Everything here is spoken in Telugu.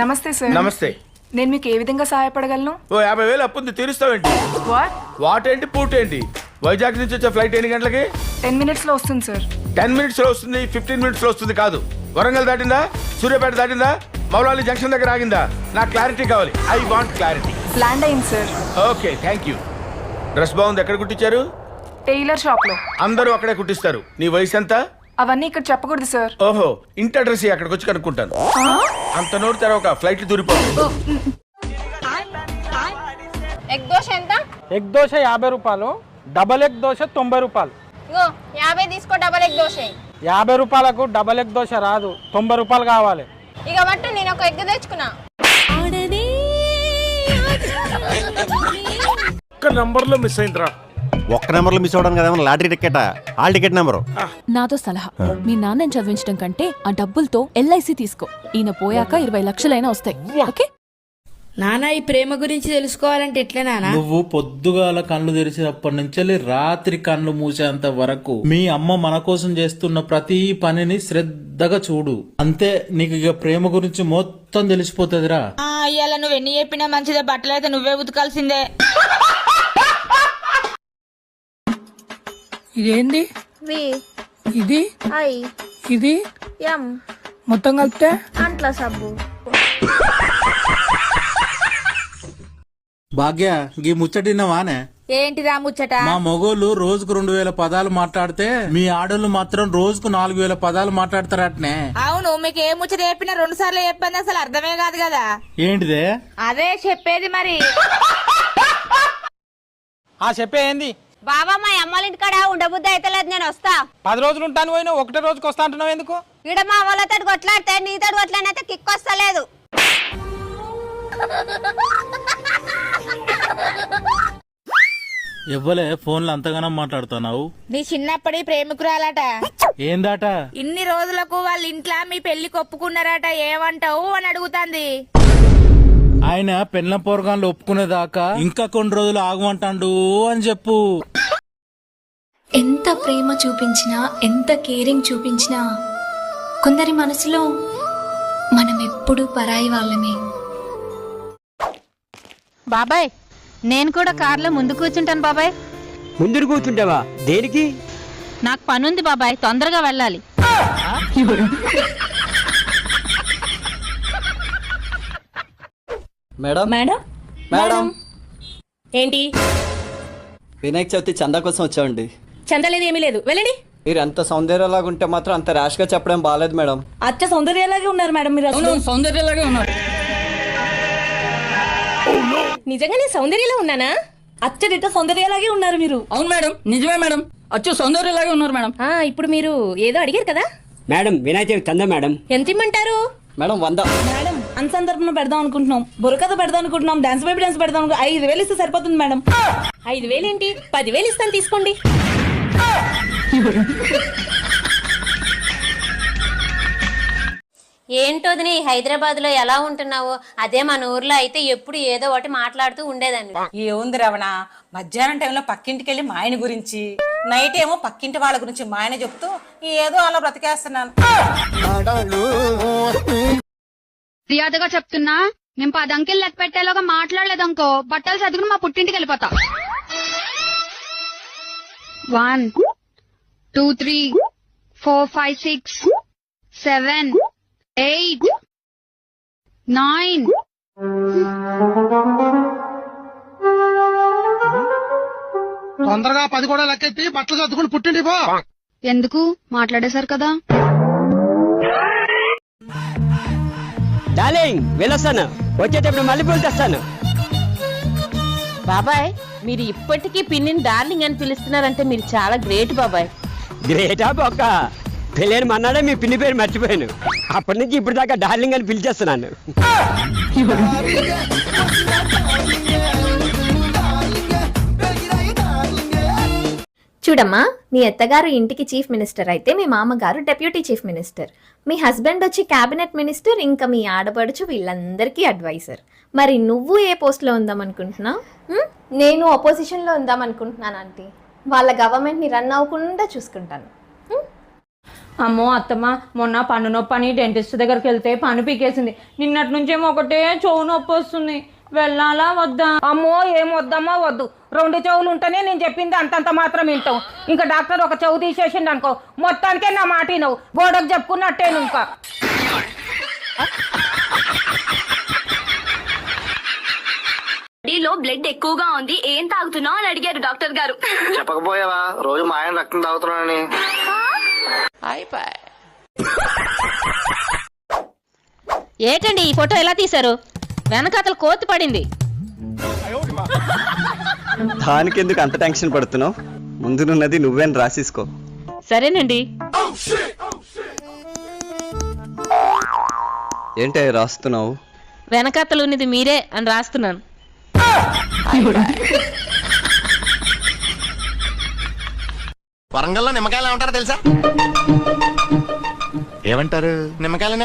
నమస్తే సార్ నమస్తే. నేను మీకు ఏ విధంగా సహాయపడగలను? ఓ యాభై వేలు అప్పుంది తీరుస్తావేంటి? వాట్ వాట్ ఏంటి పూట ఏంటి వైజాగ్ నుంచి వచ్చే ఫ్లైట్ ఎన్ని గంటలకి? టెన్ మినిట్స్లో వస్తుంది సార్ టెన్ మినిట్స్లో వస్తుంది ఫిఫ్టీన్ మినిట్స్లో వస్తుంది కాదు. వరంగల్ దాటిందా? సూర్యాపేట దాటిందా? మౌలాలి జంక్షన్ దగ్గర ఆగిందా? నాకు క్లారిటీ కావాలి. I want clarity. ల్యాండ్ అయింది sir okay thank you. Dress బాగుంది ఎక్కడ కుట్టించారు? టైలర్ షాప్లో అందరూ అక్కడే కుట్టిస్తారు. నీ వయసు ఎంత? అవన్నీ ఇక్కడ చెప్పకూడదు సార్. ఓహో ఇంటి అడ్రస్ అక్కడికి వచ్చి కనుక్కుంటాను. అంత నోరు తెరవక ఫ్లైట్ దూరిపోతుంది ఎగ్ దోశ ఎంత? ఎగ్ దోశ యాభై రూపాయలు డబల్ ఎగ్ దోశ తొంభై రూపాయలు. ఇగో యాభై తీసుకో డబల్ ఎగ్ దోశ. యాభై రూపాయలకు డబల్ ఎగ్ దోశ రాదు తొంభై రూపాయలు కావాలి. ఇక బట్టు నేను ఒక ఎగ్ తెచ్చుకున్నా. ఒక్క నంబర్లో మిస్ అయిందిరా. ఒక్క నెంబర్లో మిస్ అవడం కదా lottery ticket hall ticket number. నాతో సలహా. మీ నాన్నని చదివించడం కంటే ఆ డబ్బులతో ఎల్ఐసి తీసుకో. ఈయన పోయాక ఇరవై లక్షలైనా వస్తాయి. ఓకే? నానా ఈ ప్రేమ గురించి తెలుసుకోవాలంటే ఎట్లా నానా? నువ్వు పొద్దుగాల కళ్ళు తెరిచినప్పటి నుంచి రాత్రి కళ్ళు మూసేంత వరకు మీ అమ్మ మన కోసం చేస్తున్న ప్రతి పనిని శ్రద్ధగా చూడు. అంతే నీకు ఇక ప్రేమ గురించి మొత్తం తెలిసిపోతుందిరా. అయ్యాల నువ్వు ఎన్ని చెప్పినా మంచిదే బట్టలు అయితే నువ్వే ఉతకాల్సిందే. ఇదేంది? వి. ఇది? ఐ. ఇది? ఎం. మొత్తం కలిపితే? అంట్ల సబ్బు. భాగ్య గీ ముచ్చటినవానే ఏంటిదా ముచ్చట? మా మొగోళ్ళు రోజుకు రెండు వేల పదాలు మాట్లాడితే మీ ఆడోళ్ళు మాత్రం రోజుకు నాలుగు వేల పదాలు మాట్లాడతారటనే. అవును మీకు ఏ ముచ్చట చెప్పినా రెండు సార్లు చెప్పింది అసలు అర్థమే కాదు కదా. ఏంటిదే? అదే చెప్పేది మరి. ఆ చెప్పే ఏంది? బాబా మా అమ్మాళ్ళ ఇంటికాడ ఉండబుద్ధి అయితే లేదు నేను వస్తా. పది రోజులు ఉంటాను పోయినా ఒకటే రోజుకి వస్తా అంటున్నావు ఎందుకు? ఈడ మా వాళ్ళతో కొట్లాడితే నీతో కొట్లాడినైతే కిక్ వస్తలేదు. ఎవ్వలే ఫోన్లో అంతగానం మాట్లాడుతున్నావు. నీ చిన్నప్పటి ప్రేమికురాలట. ఏందాట? ఇన్ని రోజులకు వాళ్ళ ఇంట్లో మీ పెళ్ళి ఒప్పుకున్నారట ఏమంటావు అని అడుగుతాంది. ఆయన పెళ్ళ పోరగాన్లు ఒప్పుకునేదాకా ఇంకా కొన్ని రోజులు ఆగమంటాడు అని చెప్పు. ఎంత ప్రేమ చూపించినా ఎంత కేరింగ్ చూపించినా కొందరి మనసులో మనం ఎప్పుడూ పరాయి వాళ్ళమే. బాబాయ్ నేను కూడా కార్లో ముందు కూర్చుంటాను బాబాయ్. ముందు కూర్చుంటావా? దేనికి? నాకు పనుంది బాబాయ్ తొందరగా వెళ్ళాలి. మేడం? మేడం? మేడం? ఏంటి? వినాయక చవితి చందా కోసం వచ్చామండి. చందలేదు ఏమీ లేదు. వెళ్ళండి. మీరు ఎంత సౌందర్యలాగా ఉంటే మాత్రం అంత ర్యాష్గా చెప్పడం బాగాలేదు మేడం. అచ్చ సౌందర్యలాగే ఉన్నారు మేడం మీరు అసలు. సౌందర్యలాగే ఉన్నారు. నిజంగానే సౌందర్యలా ఉన్నానా? అచ్చడిట సౌందర్యలాగే ఉన్నారు మీరు. అవును మేడం నిజమే మేడం. అచ్చు సౌందర్యలాగే ఉన్నారు మేడం. ఆ ఇప్పుడు మీరు ఏదో అడిగారు కదా? మేడం వినాయక చవితి చందా మేడం. ఎంత ఇమ్మంటారు? మేడం వంద. మేడం అనుసందర్భన పెడదాం అనుకుంటున్నాం. బుర్రకథ పెడదాం అనుకుంటున్నాం. డాన్స్ బేబీ డాన్స్ పెడదాం అనుకు- ఐదు వేలు ఇస్తే సరిపోతుంది మేడం. ఐదు వేలు ఏంటి పదివేలు ఇస్తాను తీసుకోండి. ఏంటోది హైదరాబాద్లో ఎలా ఉంటున్నావో? అదే మన ఊర్లో అయితే ఎప్పుడు ఏదో ఒకటి మాట్లాడుతూ ఉండేదాన్ని. ఏముంది రవణ? మధ్యాహ్నం టైంలో పక్కింటికి వెళ్ళి మా ఆయన గురించి నైట్ ఏమో పక్కింటి వాళ్ళ గురించి మా ఆయన చెప్తూ ఏదో అలా బ్రతికేస్తున్నాను. మర్యాదగా చెప్తున్నా నేను పదంకిల్ లెక్క పెట్టేలోగా మాట్లాడలేదనుకో బట్టలు చదువుకుని మా పుట్టింటికి వెళ్ళిపోతా. One two three four five six seven eight nine. తొందరగా పది కూడా లెక్కెత్తి బట్టలు చదువుకుని పుట్టిండి పో. ఎందుకు? మాట్లాడేశారు కదా. డార్లింగ్ వెళ్ళొస్తాను. వచ్చేటప్పుడు మళ్ళీ పూలు తెస్తాను. బాబాయ్ మీరు ఇప్పటికీ పిన్నిని డార్లింగ్ అని పిలుస్తున్నారంటే మీరు చాలా గ్రేట్ బాబాయ్. గ్రేటా బొక్క పెళ్ళైన మన్నాడే మీ పిన్ని పేరు మర్చిపోయాను. అప్పటి నుంచి ఇప్పుడు దాకా డార్లింగ్ అని పిలిచేస్తున్నాను. చూడమ్మా మీ అత్తగారు ఇంటికి చీఫ్ మినిస్టర్ అయితే మీ మామగారు డెప్యూటీ చీఫ్ మినిస్టర్. మీ హస్బెండ్ వచ్చి క్యాబినెట్ మినిస్టర్ ఇంకా మీ ఆడపడుచు వీళ్ళందరికీ అడ్వైజర్. మరి నువ్వు ఏ పోస్ట్లో ఉందాం అనుకుంటున్నావు నేను అపోజిషన్లో ఉందాం అనుకుంటున్నాను ఆంటీ. వాళ్ళ గవర్నమెంట్ని రన్ అవ్వకుండా చూసుకుంటాను? అమ్మో అత్తమ్మ మొన్న పన్ను నొప్పి అని డెంటిస్ట్ దగ్గరికి వెళ్తే పన్ను పీకేసింది. నిన్నటి నుంచేమో ఒకటే చెవు నొప్పి వస్తుంది. వెళ్ళాలా వద్దా? అమ్మో ఏం వద్దమ్మో వద్దు. రెండు చెవులు ఉంటేనే నేను చెప్పింది అంతంత మాత్రం వింటాం ఇంకా డాక్టర్ ఒక చెవు తీసేసిండు అనుకో మొత్తానికే నా మాట నువ్వు గోడకు చెప్పుకున్నట్టే నువ్వు ఇంకా. బ్లడ్ ఎక్కువగా ఉంది ఏం తాగుతున్నావు అని అడిగారు డాక్టర్ గారు. చెప్పకపోయావా? రోజు మా ఆయన రక్తం తాగుతున్నానని ఏటండి ఈ ఫోటో ఎలా తీశారు? వెనకాతల కోతి పడింది. దానికి ఎందుకు అంత టెన్షన్ పడుతున్నావు? ముందునున్నది నువ్వేం రాసేసుకో. సరేనండి. ఏంటి రాస్తున్నావు? వెనకాతలు ఉన్నది మీరే అని రాస్తున్నాను. వరంగల్లో నిమ్మకాయలు ఏమంటారో తెలుసా? ఏమంటారు? నిమ్మకాయలు